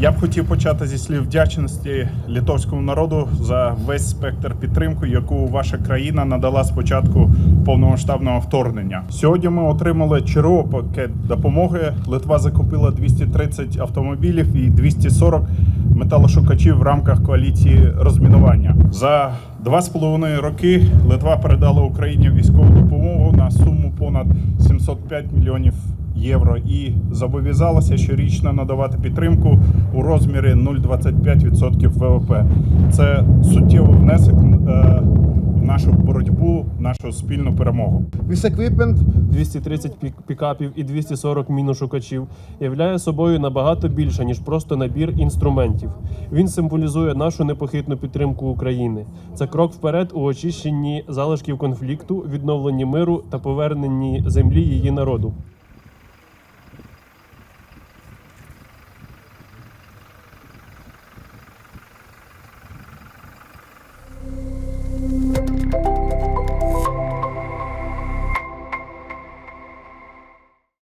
Я б хотів почати зі слів вдячності литовському народу за весь спектр підтримки, яку ваша країна надала з початку повномасштабного вторгнення. Сьогодні ми отримали черговий пакет допомоги. Литва закупила 230 автомобілів і 240 металошукачів в рамках коаліції розмінування. За два з половиною роки Литва передала Україні військову допомогу на суму понад 705 мільйонів євро і зобов'язалася щорічно надавати підтримку у розмірі 0,25% ВВП. Це суттєвий внесок е, в нашу боротьбу, нашу спільну перемогу. Equipment 230 пік- пікапів і 240 міношукачів являє собою набагато більше ніж просто набір інструментів. Він символізує нашу непохитну підтримку України. Це крок вперед у очищенні залишків конфлікту, відновленні миру та поверненні землі її народу.